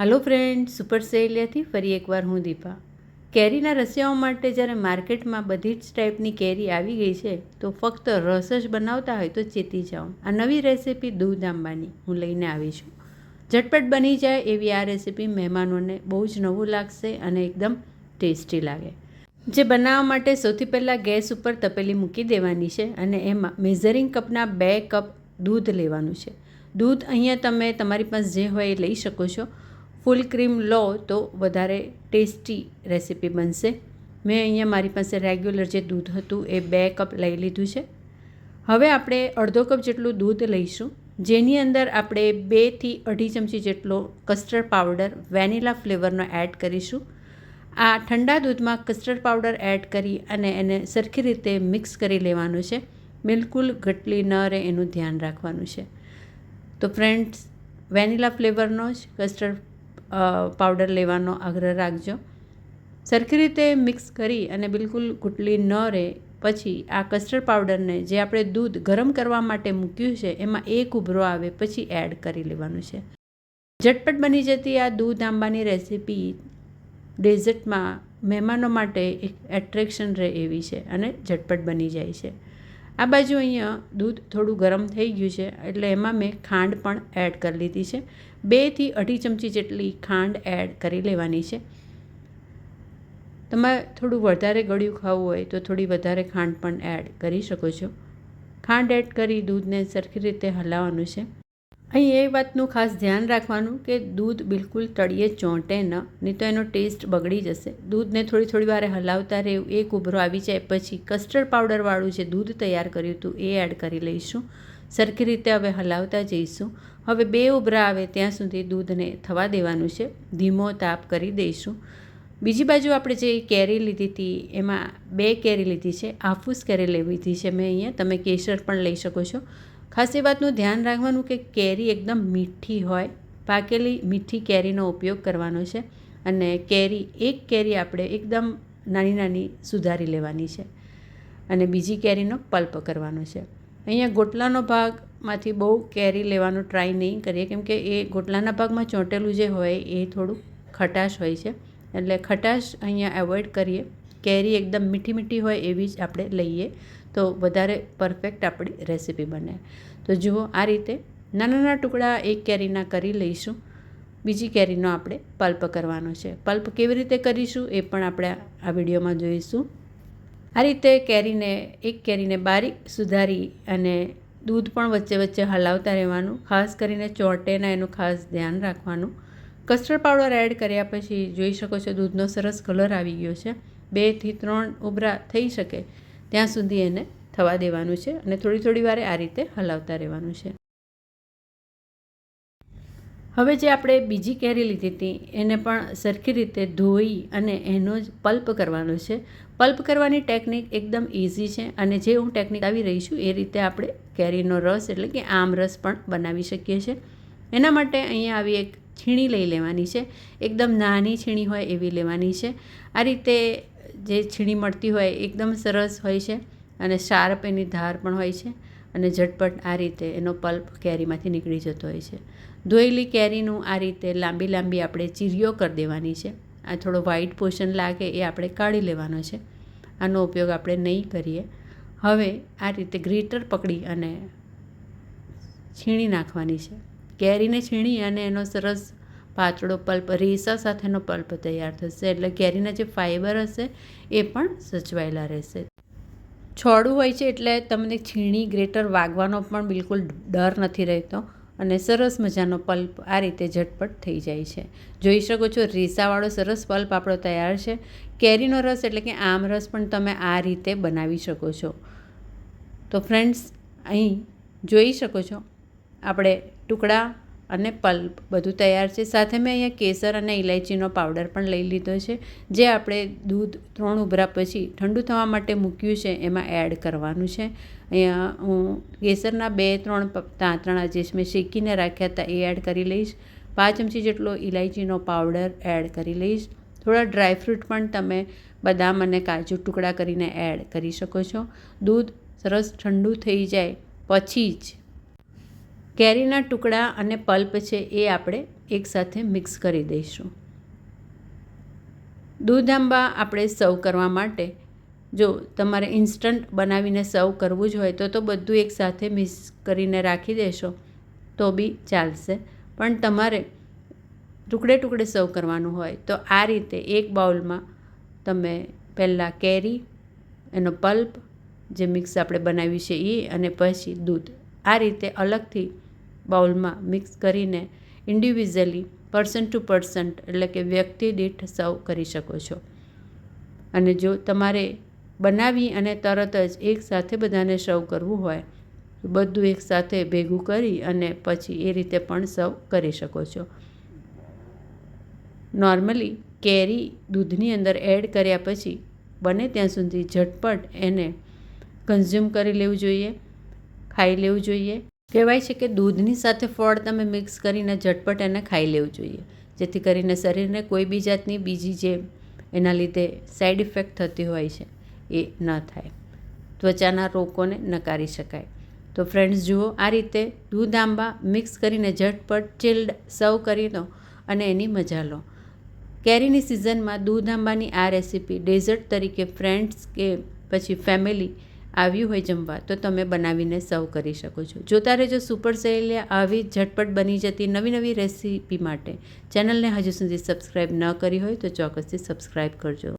હાલો friend super સેલિયાથી ફરી એકવાર હું દીપા. કેરીના રસિયાઓ માટે જ્યારે માર્કેટમાં બધી જ ટાઈપની કેરી આવી ગઈ છે, તો ફક્ત રસ જ બનાવતા હોય તો ચેતી જાઓ. આ નવી રેસીપી દૂધ આંબાની, હું લઈને આવી છું. ઝટપટ બની જાય એવી આ રેસીપી મહેમાનોને બહુ જ નવું લાગશે અને એકદમ ટેસ્ટી લાગે. જે બનાવવા માટે સૌથી પહેલાં ગેસ ઉપર તપેલી મૂકી દેવાની છે અને એમાં મેઝરિંગ કપના બે કપ દૂધ લેવાનું છે. દૂધ અહીંયા તમે તમારી પાસે જે હોય એ લઈ શકો છો. ફૂલ ક્રીમ લો તો વધારે ટેસ્ટી રેસીપી બનશે. મેં અહીંયા મારી પાસે રેગ્યુલર જે દૂધ હતું એ બે કપ લઈ લીધું છે. હવે આપણે અડધો કપ જેટલું દૂધ લઈશું, જેની અંદર આપણે બેથી અઢી ચમચી જેટલો કસ્ટર્ડ પાવડર વેનિલા ફ્લેવરનો એડ કરીશું. આ ઠંડા દૂધમાં કસ્ટર્ડ પાવડર એડ કરી અને એને સરખી રીતે મિક્સ કરી લેવાનું છે. બિલકુલ ઘટલી ન રહે, એનું ધ્યાન રાખવાનું છે. તો ફ્રેન્ડ્સ વેનીલા ફ્લેવરનો જ કસ્ટર્ડ પાવડર લેવાનો આગ્રહ રાખજો. સરખી રીતે મિક્સ કરી અને બિલકુલ ગુટલી ન રહે, પછી આ કસ્ટર્ડ પાવડરને જે આપણે દૂધ ગરમ કરવા માટે મૂક્યું છે, એમાં એક ઉભરો આવે, પછી એડ કરી લેવાનું છે. ઝટપટ બની જતી આ દૂધ આંબાની રેસીપી ડેઝર્ટમાં મહેમાનો માટે એક એટ્રેક્શન રહે એવી છે અને ઝટપટ બની જાય છે. આ બાજુ અહીંયા દૂધ થોડું ગરમ થઈ ગયું છે, એટલે એમાં મેં ખાંડ પણ એડ કરી લીધી છે. બેથી અઢી ચમચી જેટલી ખાંડ એડ કરી લેવાની છે. તમારે થોડું વધારે ગળ્યું ખાવું હોય તો થોડી વધારે ખાંડ પણ એડ કરી શકો છો. ખાંડ એડ કરી દૂધને સરખી રીતે હલાવવાનું છે. અહીં એ વાતનું ખાસ ધ્યાન રાખવાનું કે દૂધ બિલકુલ તળિયે ચોંટે ન, નહીં તો એનો ટેસ્ટ બગડી જશે. દૂધને થોડી થોડી વારે હલાવતા રહેવું, એક ઉભરો આવી જાય, પછી કસ્ટર્ડ પાવડરવાળું જે દૂધ તૈયાર કર્યું હતું એ એડ કરી લઈશું. સરખી રીતે હવે હલાવતા જઈશું. હવે બે ઉભરા આવે ત્યાં સુધી દૂધને થવા દેવાનું છે. ધીમો તાપ કરી દઈશું. બીજી બાજુ આપણે જે કેરી લીધી હતી, એમાં બે કેરી લીધી છે. આફૂસ કેરી લેવી હતી છે મેં અહીંયા. તમે કેસર પણ લઈ શકો છો. ખાસ એ વાતનું ધ્યાન રાખવાનું કે કેરી એકદમ મીઠી હોય. પાકેલી મીઠી કેરીનો ઉપયોગ કરવાનો છે અને કેરી, એક કેરી આપણે એકદમ નાની નાની સુધારી લેવાની છે અને બીજી કેરીનો પલ્પ કરવાનો છે. અહીંયા ગોટલાનો ભાગમાંથી બહુ કેરી લેવાનો ટ્રાય નહીં કરીએ કેમ કે એ ગોટલાના ભાગમાં ચોંટેલું જે હોય એ થોડું ખટાશ હોય છે. એટલે ખટાશ અહીંયા એવોઇડ કરીએ. કેરી એકદમ મીઠી મીઠી હોય એવી જ આપણે લઈએ. તો વધારે પરફેક્ટ આપણી રેસીપી બને. તો જુઓ, આ રીતે નાના નાના ટુકડા એક કેરીના કરી લઈશું. બીજી કેરીનો આપણે પલ્પ કરવાનો છે. પલ્પ કેવી રીતે કરીશું એ પણ આપણે આ વિડીયોમાં જોઈશું. આ રીતે કેરીને, એક કેરીને બારીક સુધારી અને દૂધ પણ વચ્ચે વચ્ચે હલાવતા રહેવાનું. ખાસ કરીને ચોંટેના એનું ખાસ ધ્યાન રાખવાનું. કસ્ટર્ડ પાવડર એડ કર્યા પછી જોઈ શકો છો દૂધનો સરસ કલર આવી ગયો છે. બેથી ત્રણ ઉભરા થઈ શકે. ત્યાં સુધી એને થવા દેવાનું છે અને થોડી થોડી વારે આ રીતે હલાવતા રહેવાનું છે. હવે જે આપણે બીજી કેરી લીધી હતી, એને પણ સરખી રીતે ધોઈ અને એનો જ પલ્પ કરવાનો છે. પલ્પ કરવાની ટેકનિક એકદમ ઇઝી છે અને જે હું ટેકનિક આવી રહી છું, એ રીતે આપણે કેરીનો રસ એટલે કે આમ રસ પણ બનાવી શકીએ છીએ. એના માટે અહીંયા આવી એક છીણી લઈ લેવાની છે. એકદમ નાની છીણી હોય એવી લેવાની છે. આ રીતે જે છીણી મળતી હોય એકદમ સરસ હોય છે અને શાર્પ એની ધાર પણ હોય છે અને ઝટપટ આ રીતે એનો પલ્પ કેરીમાંથી નીકળી જતો હોય છે. ધોયેલી કેરીનું આ રીતે લાંબી લાંબી આપણે ચીરીઓ કરી દેવાની છે. આ થોડો વ્હાઈટ પોર્શન લાગે એ આપણે કાઢી લેવાનો છે. આનો ઉપયોગ આપણે નહીં કરીએ. હવે આ રીતે ગ્રીટર પકડી અને છીણી નાખવાની છે. કેરીને છીણી અને એનો સરસ પાતળો પલ્પ, રેસા સાથેનો પલ્પ તૈયાર થશે. એટલે કેરીના જે ફાઈબર હશે, એ પણ સચવાયેલા રહેશે. છોડું હોય છે એટલે તમને છીણી, ગ્રેટર વાગવાનો પણ બિલકુલ ડર નથી રહેતો અને સરસ મજાનો પલ્પ આ રીતે ઝટપટ થઈ જાય છે. જોઈ શકો છો, રેસાવાળો સરસ પલ્પ આપણો તૈયાર છે. કેરીનો રસ એટલે કે આમ રસ પણ તમે આ રીતે બનાવી શકો છો. તો ફ્રેન્ડ્સ અહીં જોઈ શકો છો, આપણે ટુકડા અને પલ્પ બધું તૈયાર છે. સાથે મેં અહીંયા કેસર અને ઇલાયચીનો પાવડર પણ લઈ લીધો છે, જે આપણે દૂધ ત્રણ ઉભરા પછી ઠંડુ થવા માટે મૂક્યું છે, એમાં એડ કરવાનું છે. અહીંયા હું કેસરના બે, ત્રણ તાંતણા જે મેં શેકીને રાખ્યા હતા એ એડ કરી લઈશ. પાંચ ચમચી જેટલો ઇલાયચીનો પાવડર એડ કરી લઈશ. થોડા ડ્રાયફ્રૂટ પણ તમે બદામ અને કાજુ ટુકડા કરીને એડ કરી શકો છો. દૂધ સરસ ઠંડુ થઈ જાય પછી જ કેરીના ટુકડા અને પલ્પ છે એ આપણે એકસાથે મિક્સ કરી દઈશું. દૂધ આંબા આપણે સર્વ કરવા માટે, જો તમારે ઇન્સ્ટન્ટ બનાવીને સર્વ કરવું જ હોય તો તો બધું એકસાથે મિક્સ કરીને રાખી દેશો, તો બી ચાલશે. પણ તમારે ટુકડે ટુકડે સર્વ કરવાનું હોય તો આ રીતે એક બાઉલમાં તમે પહેલાં કેરી, એનો પલ્પ, જે મિક્સ આપણે બનાવ્યું છે એ અને પછી દૂધ. આ રીતે અલગથી બાઉલમાં મિક્સ કરીને ઇન્ડિવિઝ્યુઅલી પર્સન ટુ પર્સન એટલે કે વ્યક્તિ દીઠ સર્વ કરી શકો છો. અને જો તમારે બનાવી અને તરત જ એકસાથે બધાને સર્વ કરવું હોય, તો બધું એકસાથે ભેગું કરી અને પછી એ રીતે પણ સર્વ કરી શકો છો. નોર્મલી કેરી દૂધની અંદર એડ કર્યા પછી બને ત્યાં સુધી ઝટપટ એને કન્ઝ્યુમ કરી લેવું જોઈએ, ખાઈ લેવું જોઈએ કહેવાય છે કે દૂધની સાથે ફળ તમે મિક્સ કરીને ઝટપટ એને ખાઈ લેવું જોઈએ, જેથી કરીને શરીરને કોઈ બી જાતની બીજી જે એના લીધે સાઈડ ઇફેક્ટ થતી હોય છે, એ ન થાય. ત્વચાના રોગોને નકારી શકાય. તો ફ્રેન્ડ્સ, જુઓ, આ રીતે દૂધ આંબા મિક્સ કરીને ઝટપટ ચિલ્ડ સર્વ કરી દો અને એની મજા લો. કેરીની સિઝનમાં દૂધ આંબાની આ રેસીપી ડેઝર્ટ તરીકે ફ્રેન્ડ્સ કે પછી ફેમિલી આવ્યું હોય જમવા, તો તમે બનાવીને સર્વ કરી શકો છો. જોતા રહેજો સુપર સેલિયા આવી ઝટપટ બની જતી નવી નવી રેસીપી માટે ચેનલને હજુ સુધી સબસ્ક્રાઈબ ન કરી હોય તો ચોક્કસથી સબસ્ક્રાઈબ કરજો.